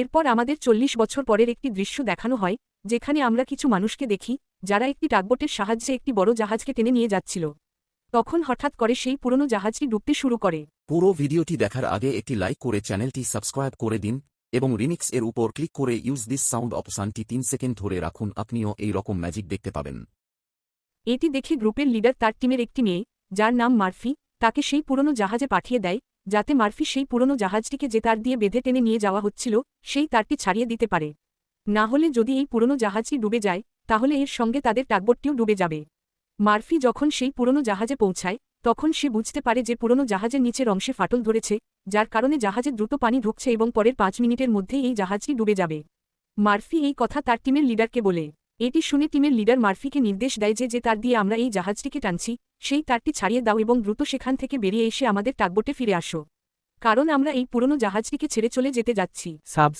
এরপর আমাদের চল্লিশ বছর পরের একটি দৃশ্য দেখানো হয় যেখানে আমরা কিছু মানুষকে দেখি যারা একটি টাগবোটের সাহায্যে একটি বড় জাহাজকে টেনে নিয়ে যাচ্ছিল। তখন হঠাৎ করে সেই পুরনো জাহাজটি ডুবতে শুরু করে। পুরো ভিডিওটি দেখার আগে একটি লাইক করে চ্যানেলটি সাবস্ক্রাইব করে দিন এবং রিমিক্স এর উপর ক্লিক করে ইউজ দিস সাউন্ড অপশানটি তিন সেকেন্ড ধরে রাখুন আপনিও এই রকম ম্যাজিক দেখতে পাবেন। এটি দেখে গ্রুপের লিডার তার টিমের একটি মেয়ে যার নাম মার্ফি তাকে সেই পুরনো জাহাজে পাঠিয়ে দেয় যাতে মার্ফি সেই পুরনো জাহাজটিকে যে তার দিয়ে বেঁধে টেনে নিয়ে যাওয়া হচ্ছিল, সেই তারটি ছাড়িয়ে দিতে পারে। না হলে যদি এই পুরনো জাহাজটি ডুবে যায়, তাহলে এর সঙ্গে তাদের টাকবোটটিও ডুবে যাবে। মার্ফি যখন সেই পুরনো জাহাজে পৌঁছায়, তখন সে বুঝতে পারে যে পুরনো জাহাজের নিচের অংশে ফাটল ধরেছে, যার কারণে জাহাজে দ্রুত পানি ঢুকছে এবং পরের পাঁচ মিনিটের মধ্যেই এই জাহাজটি ডুবে যাবে। মার্ফি এই কথা তার টিমের লিডারকে বলে। এটি শুনে টিমের লিডার মার্ফিকে নির্দেশ দেয় যে যে তার দিয়ে আমরা এই জাহাজটিকে টানছি, সেই তারটি ছাড়িয়ে দাও এবং দ্রুত সেখান থেকে বেরিয়ে এসে আমাদের টাকবোটে ফিরে আসো। কারণ আমরা এই পুরনো জাহাজটিকে ছেড়ে চলে যেতে যাচ্ছি। সাবস